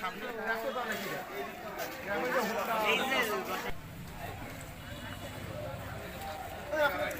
সামনে Thank you.